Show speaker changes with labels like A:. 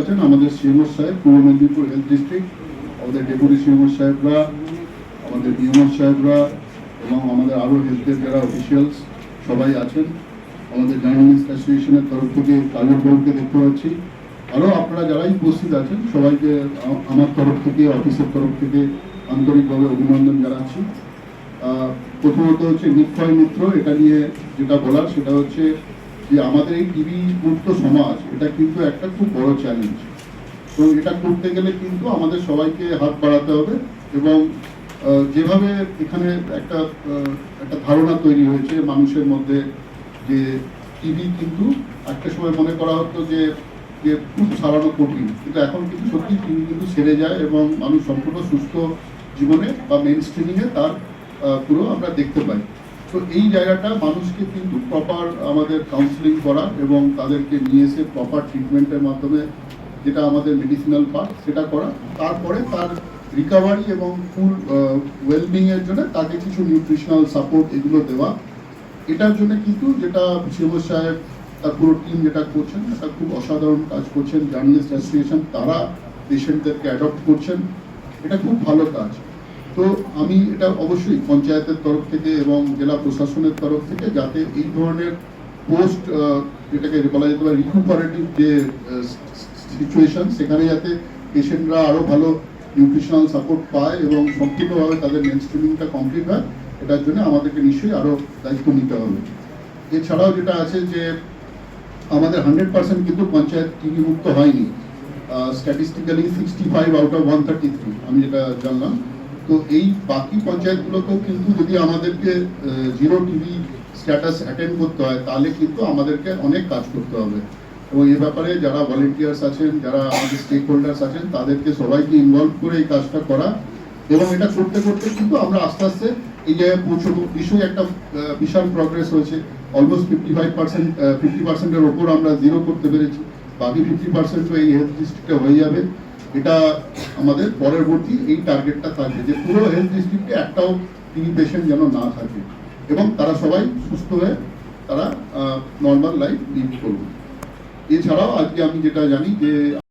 A: আছেন আমাদের সিএমও সাহেব, পূর্ব মেদিনীপুর হেলথ ডিস্ট্রিক্ট, আমাদের ডেপুটি সিএমও সাহেবরা, আমাদের বিএমও সাহেবরা এবং আমাদের আরও হেলথের যারা অফিসিয়ালস, সবাই আছেন। আমাদের জার্নালিস্ট অ্যাসোসিয়েশনের তরফ থেকে কালুর বাবুকে দেখতে পাচ্ছি। আরও আপনারা যারাই উপস্থিত আছেন, সবাইকে আমার তরফ থেকে, অফিসের তরফ থেকে আন্তরিকভাবে অভিনন্দন জানাচ্ছি। প্রথমত হচ্ছে নিক্ষয় মিত্র, এটা নিয়ে যেটা বলার, সেটা হচ্ছে যে আমাদের এই টিভি মুক্ত সমাজ, এটা কিন্তু একটা খুব বড় চ্যালেঞ্জ তো এটা করতে গেলে কিন্তু আমাদের সবাইকে হাত বাড়াতে হবে এবং যেভাবে এখানে একটা একটা ধারণা তৈরি হয়েছে মানুষের মধ্যে যে টিভি কিন্তু একটা সময় মনে করা হতো যে যে খুব সারানো কঠিন, কিন্তু এখন কিন্তু সত্যি টিভি কিন্তু সেরে যায় এবং মানুষ সম্পূর্ণ সুস্থ জীবনে বা মেন স্ট্রিমিংয়ে তার পুরো আমরা দেখতে পাই। তো এই জায়গাটা মানুষকে কিন্তু প্রপার আমাদের কাউন্সিলিং করা এবং তাদেরকে নিয়ে এসে প্রপার ট্রিটমেন্টের মাধ্যমে যেটা আমাদের মেডিসিনাল পার্ট সেটা করা। তারপরে তার রিকভারি এবং ফুল ওয়েলবিং এর জন্য তাকে কিছু নিউট্রিশনাল সাপোর্ট এগুলো দেওয়া। এটার জন্য কিন্তু যেটা শিবর সাহেব, তার পুরো টিম যেটা করছেন এটা খুব অসাধারণ কাজ করছেন। জার্নালিস্ট অ্যাসোসিয়েশন তারা পেশেন্টদেরকে অ্যাডপ্ট করছেন। এটা খুব ভালো কাজ। তো আমি এটা অবশ্যই পঞ্চায়েতের তরফ থেকে এবং জেলা প্রশাসনের তরফ থেকে যাতে এই ধরনের পোস্ট যেটাকে বলা যেতে পারে রিকুপারেটিভ যে সিচুয়েশন সেখানে যাতে পেশেন্টরা আরও ভালো নিউট্রিশনাল সাপোর্ট পায় এবং সম্পূর্ণভাবে তাদের মেন স্ট্রিমিংটা কমপ্লিট হয়, এটার জন্য আমাদেরকে নিশ্চয়ই আরও দায়িত্ব নিতে হবে। এছাড়াও যেটা আছে যে, আমাদের হান্ড্রেড পার্সেন্ট কিন্তু পঞ্চায়েত টিভি মুক্ত হয়নি। Statistically sixty five out of one thirty three আমি যেটা জানলাম। তো এই বাকি পঞ্চায়েতগুলোকেও কিন্তু যদি আমাদেরকে জিরো টিভি স্ট্যাটাস অ্যাটেন্ড করতে হয়, তাহলে কিন্তু আমাদেরকে অনেক কাজ করতে হবে। এবং এ ব্যাপারে যারা ভলেন্টিয়ার্স আছেন, যারা আমাদের স্টেক হোল্ডার্স আছেন, তাদেরকে সবাইকে ইনভলভ করে এই কাজটা করা। এবং এটা করতে করতে কিন্তু আমরা আস্তে আস্তে এই জায়গায় পৌঁছবো। নিশ্চয়ই একটা বিশাল প্রগ্রেস হয়েছে। Almost fifty five percent fifty পার্সেন্টের ওপর আমরা জিরো করতে পেরেছি। বাকি ফিফটি পার্সেন্ট এই হেলথ ডিস্ট্রিক্টে হয়ে যাবে। এটা আমাদের পরবর্তী এই টার্গেটটা থাকবে যে পুরো হেলথ ডিস্ট্রিক্টে একটাও টিবি পেশেন্ট যেন না থাকে। এবং তারা সবাই সুস্থ হয়ে তারা নর্মাল লাইফ লিড করবে এছাড়াও আজকে আমি যেটা জানি যে